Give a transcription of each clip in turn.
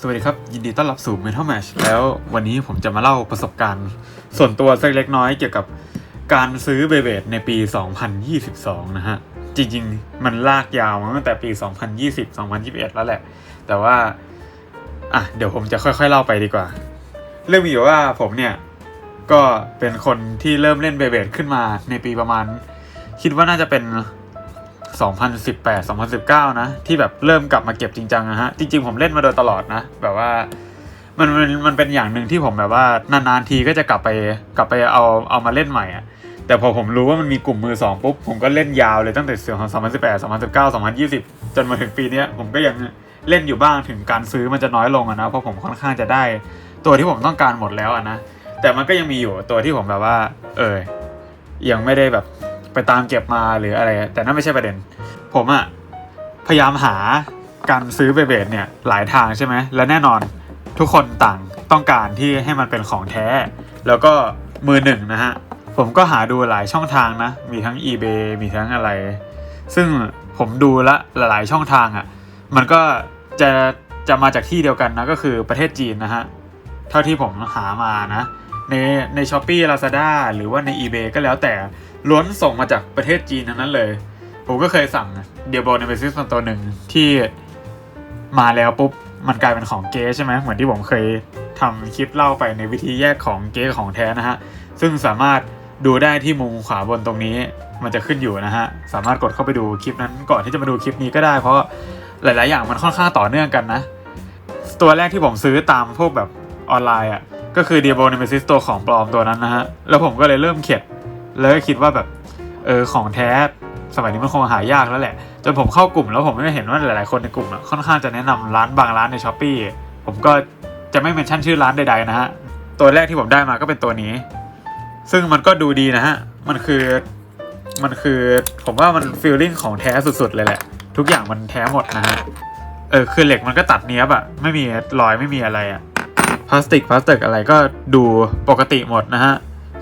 สวัสดีครับ ยินดีต้อนรับสู่ Metal Match แล้ววันนี้ผมจะมาเล่าประสบการณ์ ส่วนตัวสักเล็กน้อยเกี่ยวกับการซื้อเบเบดในปี 2022 นะฮะ จริงๆ มันลากยาวมาตั้งแต่ปี 2020 2021 แล้วแหละ แต่ว่า อะ เดี๋ยวผมจะค่อยๆ เล่าไปดีกว่า เรื่องมีอยู่ว่าผมเนี่ย ก็เป็นคนที่เริ่มเล่นเบเบดขึ้นมาในปีประมาณ คิดว่าน่าจะเป็น 2018 2019 นะ ที่แบบเริ่มกลับมาเก็บจริงจังนะฮะ จริงๆ ผมเล่นมาโดยตลอดนะ แบบว่ามันมันมันเป็นอย่างหนึ่งที่ผมแบบว่านานๆทีก็จะกลับไปกลับไปเอาเอามาเล่นใหม่อะแต่พอผมรู้ว่ามันมีกลุ่มมือสองปุ๊บ ผมก็เล่นยาวเลยตั้งแต่2018 2019 2020 จนมาถึงปีนี้ผมก็ยังเล่นอยู่บ้างถึงการซื้อมันจะน้อยลงอะนะเพราะผมค่อนข้างจะได้ ตัวที่ผมต้องการหมดแล้วอะนะแต่มันก็ยังมีอยู่ตัวที่ผมแบบว่า เออยังไม่ได้แบบ ไปตามเก็บมาหรืออะไร แต่นั่นไม่ใช่ประเด็น ผมอะพยายามหาการซื้อเบเบดเนี่ยหลายทางใช่ไหมและแน่นอนทุกคนต่างต้องการที่ให้มันเป็นของแท้ แล้วก็มือหนึ่งนะฮะ ผมก็หาดูหลายช่องทางนะ มีทั้ง eBay มีทั้งอะไร ซึ่งผมดูละหลายช่องทางอะ่ะ มันก็จะจะมาจากที่เดียวกันนะ ก็คือประเทศจีนนะฮะ เท่าที่ผมหามานะ ในใน s h อ p e e Lazada หรือว่าใน eBay ก็แล้วแต่ ล้วนส่งมาจากประเทศจีนนั้นเลย ผมก็เคยสั่งเดียบอลในเบซิสตัวหนึ่งที่มาแล้วปุ๊บมันกลายเป็นของเก๊ใช่ไหมเหมือนที่ผมเคยทำคลิปเล่าไปในวิธีแยกของเก๊ของแท้นะฮะ ซึ่งสามารถดูได้ที่มุมขวาบนตรงนี้ มันจะขึ้นอยู่นะฮะ สามารถกดเข้าไปดูคลิปนั้นก่อนที่จะมาดูคลิปนี้ก็ได้ เพราะหลาย ๆ อย่างมันค่อนข้างต่อเนื่องกันนะ ตัวแรกที่ผมซื้อตามพวกแบบออนไลน์อะก็คือ d i a b o Nemesis ตัวของปลอมตัวนั้นนะฮะ แล้วผมก็เลยเริ่มเข็ด แล้วก็คิดว่าแบบเออของแท้สมัยนี้มันคงหายากแล้วแหละจนผมเข้ากลุ่มแล้วผมก็เห็นว่าหลายๆคนในกลุ่มค่อนข้างจะแนะนำร้านบางร้านในช้อปปีผมก็จะไม่เมนชั่นชื่อร้านใดๆนะฮะตัวแรกที่ผมได้มาก็เป็นตัวนี้ ซึ่งมันก็ดูดีนะฮะมันคือมันคือผมว่ามันฟีลลิ่งของแท้สุดๆเลยแหละ ทุกอย่างมันแท้หมดนะฮะเออคือเหล็กมันก็ตัดเนี้ยบอะไม่มีรอยไม่มีอะไรอะพลาสติกพลาสติกอะไรก็ดูปกติหมดนะฮะ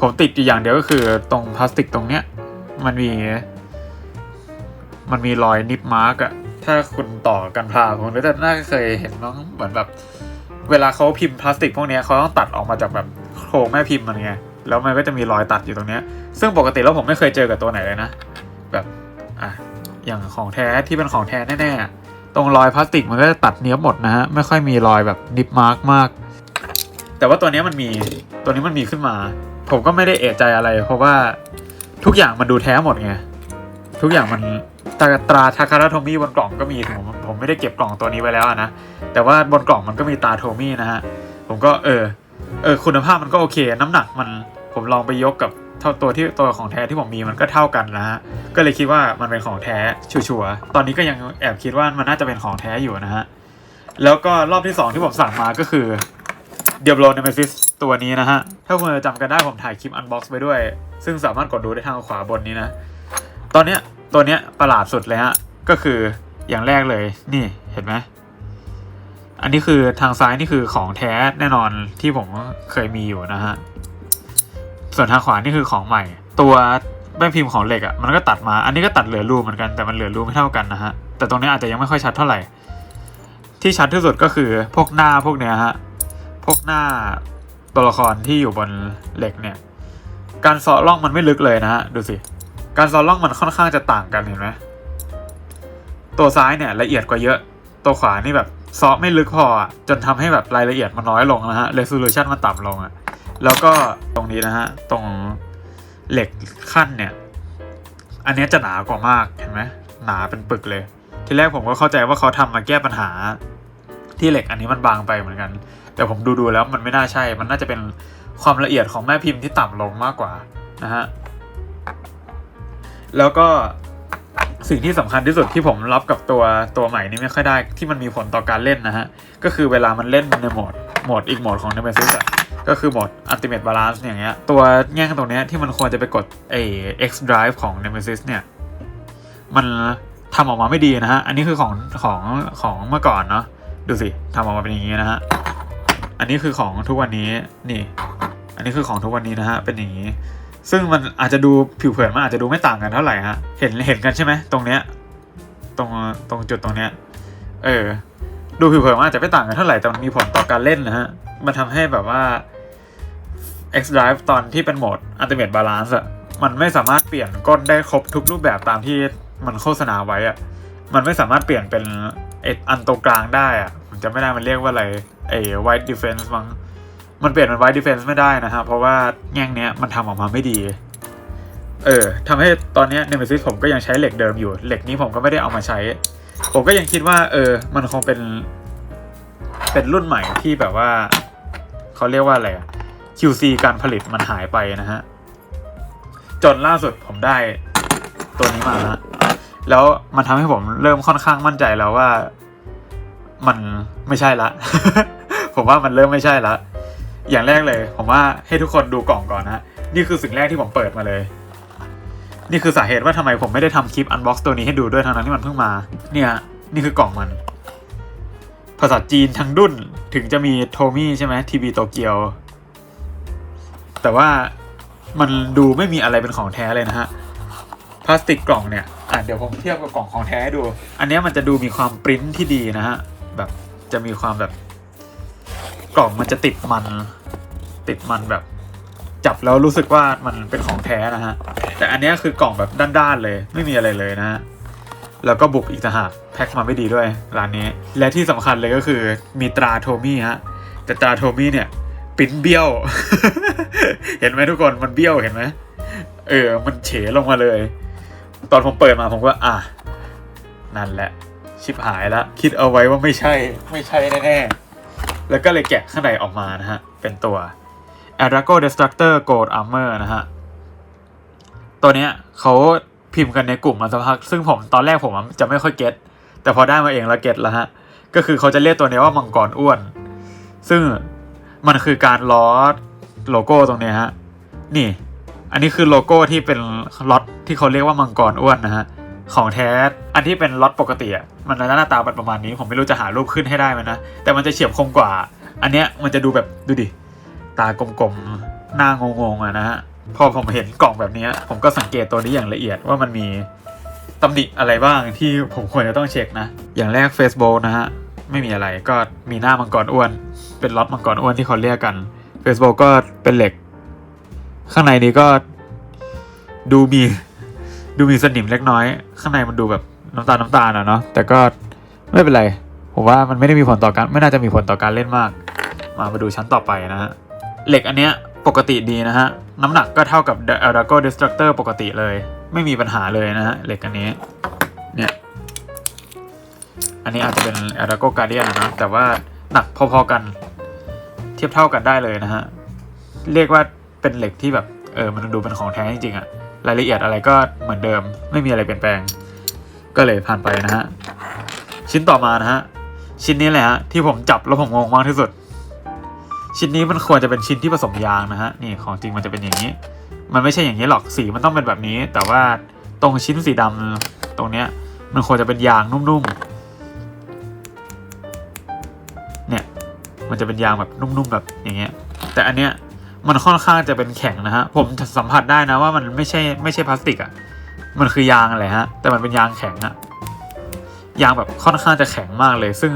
ผมติดอยู่อย่างเดียวก็คือตรงพลาสติกตรงเนี้ย มันมี มันมีรอยนิบมาร์กอะถ้าคุณต่อกันพลาผมก็จะน่าจะเคยเห็นน้องเหมือนแบบ เวลาเขาพิมพ์พลาสติกพวกเนี้ยเขาต้องตัดออกมาจากแบบโครงแม่พิมพ์มันไงแล้วมันก็จะมีรอยตัดอยู่ตรงเนี้ย ซึ่งปกติแล้วผมไม่เคยเจอกับตัวไหนเลยนะ แบบอะอย่างของแท้ที่เป็นของแท้แน่ๆตรงรอยพลาสติกมันก็จะตัดเนี้ยหมดนะฮะไม่ค่อยมีรอยแบบนิบมาร์กมาก แต่ว่าตัวนี้มันมีตัวนี้มันมีขึ้นมา ผมก็ไม่ได้เอะใจอะไร เพราะว่าทุกอย่างมันดูแท้หมดไงทุกอย่างมันตราตราทาคาราโทมี่บนกล่องก็มีผมผมไม่ได้เก็บกล่องตัวนี้ไว้แล้วนะแต่ว่าบนกล่องมันก็มีตาโทมี่นะฮะผมก็เออเออคุณภาพมันก็โอเค น้ำหนักมันผมลองไปยกกับเท่าตัวที่ตัวของแท้ที่ผมมีมันก็เท่ากันนะฮะก็เลยคิดว่ามันเป็นของแท้ชัวร์ๆตอนนี้ก็ยังแอบคิดว่ามันน่าจะเป็นของแท้อยู่นะฮะแล้วก็รอบที่สองที่ผมสั่งมาก็คือ เดียบโ n เนมซิสตัวนี้นะฮะ ถ้าคุณจำกันได้ผมถ่ายคลิปอันบ็อกซ์ไปด้วย ซึ่งสามารถกดดูได้ทางขวาบนนี้นะ ตอนเนี้ยตัวเนี้ยประหลาดสุดเลยฮะ ก็คืออย่างแรกเลยนี่เห็นไหมอันนี้คือทางซ้ายนี่คือของแท้แน่นอนที่ผมเคยมีอยู่นะฮะ ส่วนทางขวานี่คือของใหม่ ตัวแป้นพิมพ์ของเหล็กอะ่ะมันก็ตัดมา อันนี้ก็ตัดเหลือรูเหมือนกันแต่มันเหลือรูไม่เท่ากันนะฮะ แต่ตรงนี้อาจจะยังไม่ค่อยชัดเท่าไหร่ ที่ชัดที่สุดก็คือพวกหน้าพวกเนี้ยฮะ พวกหน้าตัวละครที่อยู่บนเหล็กเนี่ย การเซาะร่องมันไม่ลึกเลยนะฮะดูสิ การเซาะร่องมันค่อนข้างจะต่างกันเห็นไหมตัวซ้ายเนี่ยละเอียดกว่าเยอะ ตัวขวานี่แบบซาะไม่ลึกพอจนทำให้แบบรายละเอียดมันน้อยลงนะฮะ resolution มันต่ำลงอะแล้วก็ตรงนี้นะฮะตรงเหล็กขั้นเนี่ย อันนี้จะหนากว่ามากเห็นไหมหนาเป็นปึกเลย ทีแรกผมก็เข้าใจว่าเขาทำมาแก้ปัญหาที่เหล็กอันนี้มันบางไปเหมือนกัน แต่ผมดูดูๆแล้วมันไม่น่าใช่ มันน่าจะเป็นความละเอียดของแม่พิมพ์ที่ต่ำลงมากกว่านะฮะ แล้วก็สิ่งที่สำคัญที่สุดที่ผมรับกับตัวตัวใหม่นี้ไม่ค่อยได้ที่มันมีผลต่อการเล่นนะฮะ ก็คือเวลามันเล่นในโหมดโหมดอีกโหมดของ Nemesis อะก็คือโหมด Ultimate Balance อย่างเงี้ยตัวแง่งตรงเนี้ยที่มันควรจะไปกดไอ X Drive ของ Nemesis เนี่ย มันทำออกมาไม่ดีนะฮะ อันนี้คือของของของเมื่อก่อนเนาะดูสิทำออกมาเป็นอย่างนี้นะฮะ อันนี้คือของทุกวันนี้นี่ อันนี้คือของทุกวันนี้นะฮะเป็นอย่างนี้ ซึ่งมันอาจจะดูผิวเผินมันอาจจะดูไม่ต่างกันเท่าไหร่ฮะเห็นเห็นกันใช่ไหมตรงเนี้ยตรงตรงจุดตรงเนี้ยเออ ดูผิวเผินมันอาจจะไม่ต่างกันเท่าไหร่แต่มันมีผลต่อการเล่นนะฮะมันทำให้แบบว่า X Drive ตอนที่เป็นโหมด Ultimate Balance อะมันไม่สามารถเปลี่ยนก้นได้ครบทุกรูปแบบตามที่มันโฆษณาไว้อะมันไม่สามารถเปลี่ยนเป็นออันตรงกลางได้อะ จะไม่ได้มันเรียกว่าอะไรไอ White Defense มั้งมันเปลี่ยนเป็น White Defense ไม่ได้นะฮะเพราะว่าแง่งเนี้ยมันทำออกมาไม่ดี เออทำให้ตอนนี้ย Nemesis ผมก็ยังใช้เหล็กเดิมอยู่ เหล็กนี้ผมก็ไม่ได้เอามาใช้ ผมก็ยังคิดว่า เออ มันคงเป็น เป็นรุ่นใหม่ที่แบบว่าเขาเรียกว่าอะไร QC การผลิตมันหายไปนะฮะ จนล่าสุดผมได้ตัวนี้มาแล้วมันทำให้ผมเริ่มค่อนข้างมั่นใจแล้วว่า มันไม่ใช่ละ ผมว่ามันเริ่มไม่ใช่ละ อย่างแรกเลย ผมว่าให้ทุกคนดูกล่องก่อนนะนี่คือสิ่งแรกที่ผมเปิดมาเลย นี่คือสาเหตุว่าทำไมผมไม่ได้ทำคลิปอันบ็อกซ์ตัวนี้ให้ดูด้วยทั้งนั้นที่มันเพิ่งมา เนี่ย นี่คือกล่องมัน ภาษาจีนทั้งดุนถึงจะมีโทมี่ใช่ไหมทีวีโตเกียว แต่ว่ามันดูไม่มีอะไรเป็นของแท้เลยนะฮะพลาสติกกล่องเนี่ยอะเดี๋ยวผมเทียบกับกล่องของแท้ให้ดู อันนี้มันจะดูมีความปริ้นที่ดีนะฮะ แบบจะมีความแบบ กล่องมันจะติดมัน ติดมันแบบ จับแล้วรู้สึกว่ามันเป็นของแท้นะฮะ แต่อันนี้คือกล่องแบบด้านๆเลย ไม่มีอะไรเลยนะฮะแล้วก็บุบอีกต่างหากแพ็คมาไม่ดีด้วยร้านนี้ และที่สำคัญเลยก็คือมีตราโทมี่ฮะแต่ตราโทมี่เนี่ยปิ้นเบี้ยว เห็นไหมทุกคนมันเบี้ยวเห็นไหมเออ มันเฉลงมาเลย ตอนผมเปิดมาผมก็อะ นั่นแหละ ชิบหายละคิดเอาไว้ว่าไม่ใช่ไม่ใช่แน่ๆ แล้วก็เลยแกะข้างในออกมานะฮะ เป็นตัว a r a g o Destructor Gold Armor นะฮะ ตัวเนี้ยเขาพิมพ์กันในกลุ่มมาสักพัก ซึ่งผมตอนแรกผมจะไม่ค่อยเก็ตแต่พอได้มาเองแล้วเก็ตแล้วฮะ ก็คือเขาจะเรียกตัวเนี้ยว่ามังกรอ้วน ซึ่งมันคือการล้อโลโก้ตรงเนี้ยฮะ นี่ อันนี้คือโลโก้ที่เป็นล็อตที่เขาเรียกว่ามังกรอ้วนนะฮะ ของแท้อันที่เป็นล็อตปกติอะมันหน้าตาเป็นประมาณนี้ ผมไม่รู้จะหารูปขึ้นให้ได้ไหมนะ แต่มันจะเฉียบคมกว่า อันเนี้ยมันจะดูแบบดูดิ ตากลมๆ หน้างงๆอะนะฮะ พอผมเห็นกล่องแบบเนี้ยผมก็สังเกตตัวนี้อย่างละเอียดว่ามันมีตำหนิอะไรบ้างที่ผมควรจะต้องเช็คนะ อย่างแรก Facebook นะฮะ ไม่มีอะไรก็มีหน้ามังกรอ้วน เป็นล็อตมังกรอ้วนที่เขาเรียกกัน Facebook ก็เป็นเหล็ก ข้างในนี้ก็ดูมี ดูมีสนิมเล็กน้อย ข้างในมันดูแบบน้ำตาลน้ำตาลอะเนาะแต่ก็ไม่เป็นไร ผมว่ามันไม่ได้มีผลต่อการไม่น่าจะมีผลต่อการเล่นมาก มามาดูชั้นต่อไปนะฮะเหล็กอันเนี้ยปกติดีนะฮะ น้ำหนักก็เท่ากับ a r a g o Destructor ปกติเลย ไม่มีปัญหาเลยนะฮะเหล็กอันนี้เนี่ยอันนี้อาจจะเป็น a r a g o Guardian นะแต่ว่าหนักพอๆกัน เทียบเท่ากันได้เลยนะฮะ เรียกว่าเป็นเหล็กที่แบบเออมันดูเป็นของแท้จริงๆอะ รายละเอียดอะไรก็เหมือนเดิม ไม่มีอะไรเปลี่ยนแปลง ก็เลยผ่านไปนะฮะ ชิ้นต่อมานะฮะ ชิ้นนี้แหละฮะที่ผมจับแล้วผมงงมากที่สุด ชิ้นนี้มันควรจะเป็นชิ้นที่ผสมยางนะฮะนี่ของจริงมันจะเป็นอย่างนี้ มันไม่ใช่อย่างนี้หรอกสีมันต้องเป็นแบบนี้ แต่ว่าตรงชิ้นสีดำตรงเนี้ย มันควรจะเป็นยางนุ่มๆเนี่ยมันจะเป็นยางแบบนุ่มๆแบบอย่างเงี้ย แต่อันเนี้ย มันค่อนข้างจะเป็นแข็งนะฮะ ผมสัมผัสได้นะว่ามันไม่ใช่ไม่ใช่พลาสติกอะ่ะ มันคือยางอะไรฮะ แต่มันเป็นยางแข็งอะยางแบบค่อนข้างจะแข็งมากเลย ซึ่ง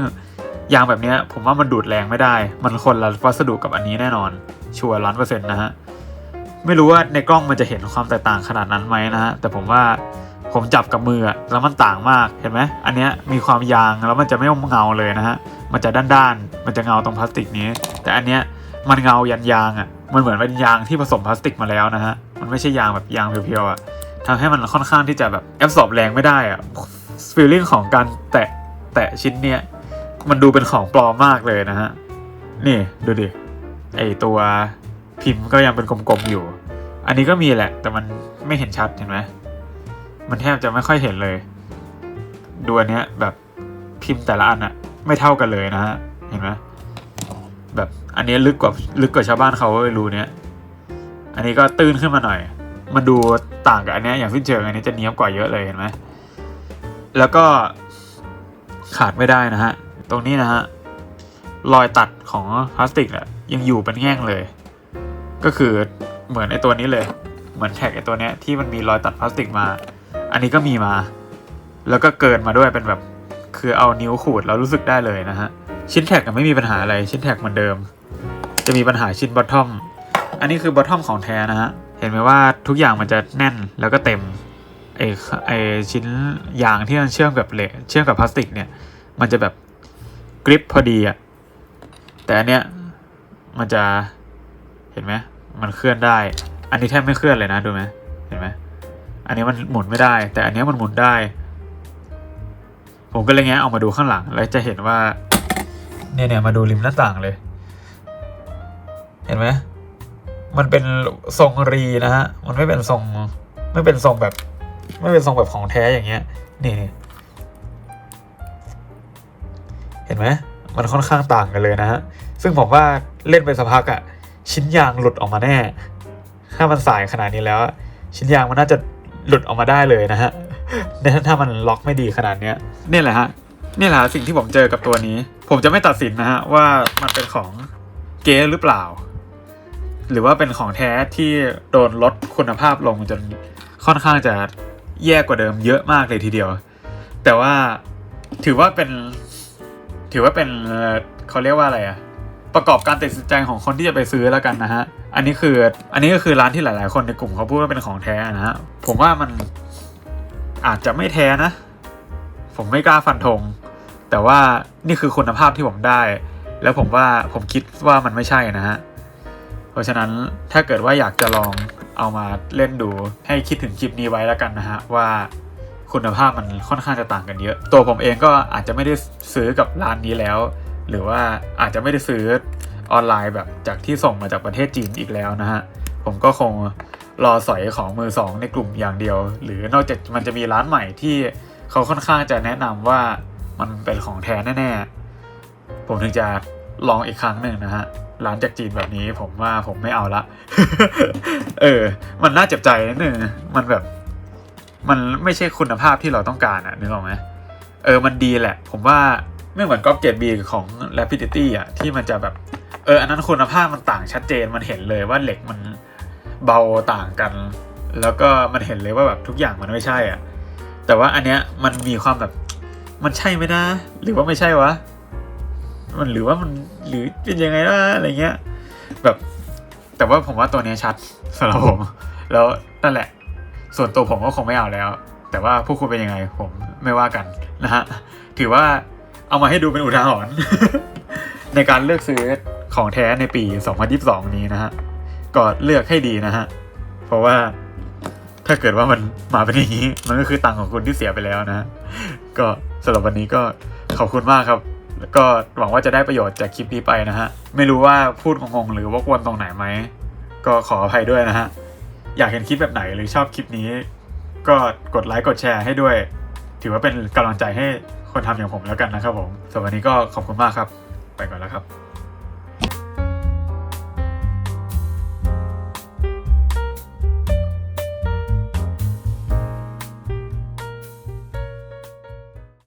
ยางแบบนี้ผมว่ามันดูดแรงไม่ได้ มันคนละวัสดุกับอันนี้แน่นอน ชัวร์ล้านเปอร์เซ็นต์นะฮะ ไม่รู้ว่าในกล้องมันจะเห็นความแตกต่างขนาดนั้นไหมนะฮะ แต่ผมว่าผมจับกับมืออะแล้วมันต่างมาก เห็นไหม อันเนี้ยมีความยางแล้วมันจะไม่เงาเลยนะฮะ มันจะด้านๆ มันจะเงาตรงพลาสติกนี้ แต่อันเนี้ยมันเงายันยางอะ่ะ มันเหมือนเป็นยางที่ผสมพลาสติกมาแล้วนะฮะ มันไม่ใช่ยางแบบยางเพียวๆอะ่ะทำให้มันค่อนข้างที่จะแบบแอบสอบแรงไม่ได้อะ่ะฟีลลิ่งของการแตะแตะชิ้นเนี้ยมันดูเป็นของปลอมมากเลยนะฮะ นี่ดูดิ ไอตัวพิมพ์ก็ยังเป็นกลมๆอยู่ อันนี้ก็มีแหละ แต่มันไม่เห็นชัดเห็นไหมมันแทบจะไม่ค่อยเห็นเลย ดูอันเนี้ยแบบพิมพ์แต่ละอันอะไม่เท่ากันเลยนะฮะ เห็นไหมแบบ อันนี้ลึกกว่าลึกกว่าชาวบ้านเขาเลยรูเนี้ยอันนี้ก็ตื้นขึ้นมาหน่อย มันดูต่างกับอันนี้อย่างสิ้นเชิงอันนี้จะเนี้ยบกว่าเยอะเลยเห็นไหมแล้วก็ขาดไม่ได้นะฮะ ตรงนี้นะฮะ รอยตัดของพลาสติกอะยังอยู่เป็นแง่งเลย ก็คือเหมือนไอตัวนี้เลย เหมือนแท็กไอตัวเนี้ยที่มันมีรอยตัดพลาสติกมา อันนี้ก็มีมา แล้วก็เกินมาด้วยเป็นแบบ คือเอานิ้วขูดแล้วรู้สึกได้เลยนะฮะ ชิ้นแท็กไม่มีปัญหาอะไร ชิ้นแท็กเหมือนเดิม จะมีปัญหาชิ้นบอททอม อันนี้คือบอททอมของแท้นะฮะ เห็นไหมว่าทุกอย่างมันจะแน่นแล้วก็เต็มไอไอชิ้นยางที่มันเชื่อมกับเหล็กเชื่อมกับพลาสติกเนี่ย มันจะแบบกริปพอดีอะแต่อันเนี้ยมันจะเห็นไหมมันเคลื่อนได้ อันนี้แทบไม่เคลื่อนเลยนะดูไหมเห็นไหมอันนี้มันหมุนไม่ได้ แต่อันเนี้ยมันหมุนได้ ผมก็เลยแงะออกมาดูข้างหลัง แล้วจะเห็นว่าเนี่ยเนี่ยมาดูริมหน้าต่างเลย เห็นไหมมันเป็นทรงรีนะฮะ มันไม่เป็นทรงไม่เป็นทรงแบบ ไม่เป็นทรงแบบของแท้อย่างเงี้ย นี่ เห็นไหมมันค่อนข้างต่างกันเลยนะฮะ ซึ่งผมว่าเล่นไปสักพักอะชิ้นยางหลุดออกมาแน่ ถ้ามันสายขนาดนี้แล้ว ชิ้นยางมันน่าจะหลุดออกมาได้เลยนะฮะถ้ามันล็อกไม่ดีขนาดเนี้ยนี่แหละฮะนี่แหละฮะสิ่งที่ผมเจอกับตัวนี้ ผมจะไม่ตัดสินนะฮะว่ามันเป็นของเก๊หรือเปล่า หรือว่าเป็นของแท้ที่โดนลดคุณภาพลงจนค่อนข้างจะแย่กว่าเดิมเยอะมากเลยทีเดียว แต่ว่าถือว่าเป็น ถือว่าเป็นเขาเรียกว่าอะไรอะประกอบการตัดสินใจของคนที่จะไปซื้อแล้วกันนะฮะ อันนี้คือ อันนี้ก็คือร้านที่หลาย ๆ คนในกลุ่มเขาพูดว่าเป็นของแท้นะฮะ ผมว่ามันอาจจะไม่แท้นะ ผมไม่กล้าฟันธง แต่ว่านี่คือคุณภาพที่ผมได้ แล้วผมว่าผมคิดว่ามันไม่ใช่นะฮะ ราะฉะนั้นถ้าเกิดว่าอยากจะลองเอามาเล่นดูให้คิดถึงคลิปนี้ไว้แล้วกันนะฮะว่าคุณภาพมันค่อนข้างจะต่างกันเยอะ ตัวผมเองก็อาจจะไม่ได้ซื้อกับร้านนี้แล้ว หรือว่าอาจจะไม่ได้ซื้อออนไลน์แบบจากที่ส่งมาจากประเทศจีนอีกแล้วนะฮะ ผมก็คงรอสอยของมือสองในกลุ่มอย่างเดียว หรือนอกจากมันจะมีร้านใหม่ที่เขาค่อนข้างจะแนะนำว่ามันเป็นของแท้แน่ๆ ผมถึงจะลองอีกครั้งหนึ่งนะฮะ ร้านจากจีนแบบนี้ ผมว่าผมไม่เอาละ เออ มันน่าเจ็บใจนิดนึงมันแบบ มันไม่ใช่คุณภาพที่เราต้องการอะนึกออกไหมเออ มันดีแหละ ผมว่าไม่เหมือนก๊อปเกตบีของ Rapidity อะที่มันจะแบบ เออ อันนั้นคุณภาพมันต่างชัดเจน มันเห็นเลยว่าเหล็กมันเบาต่างกัน แล้วก็มันเห็นเลยว่าแบบทุกอย่างมันไม่ใช่อะแต่ว่าอันเนี้ยมันมีความแบบ มันใช่ไหมนะ หรือว่าไม่ใช่วะ มันหรือว่ามันหรือเป็นยังไงนะอะไรเงี้ย แบบ แต่ว่าผมว่าตัวเนี้ยชัดสำหรับผม แล้วนั่นแหละ ส่วนตัวผมก็คงไม่เอาแล้ว แต่ว่าพวกคุณเป็นยังไง ผมไม่ว่ากันนะฮะถือว่าเอามาให้ดูเป็นอุทาหรณ์ในการเลือกซื้อของแท้ในปี 2022 นี้นะฮะก็เลือกให้ดีนะฮะ เพราะว่าถ้าเกิดว่ามันมาเป็นอย่างนี้ มันก็คือตังค์ของคุณที่เสียไปแล้วนะ ก็สำหรับวันนี้ก็ขอบคุณมากครับ แล้วก็หวังว่าจะได้ประโยชน์จากคลิปนี้ไปนะฮะ ไม่รู้ว่าพูดงงๆหรือว่ากวนตรงไหนไหม ก็ขออภัยด้วยนะฮะ อยากเห็นคลิปแบบไหนหรือชอบคลิปนี้ ก็กดไลค์กดแชร์ให้ด้วย ถือว่าเป็นกำลังใจให้คนทำอย่างผมแล้วกันนะครับผมสำหรับวันนี้ก็ขอบคุณมากครับ ไปก่อนแล้วครับ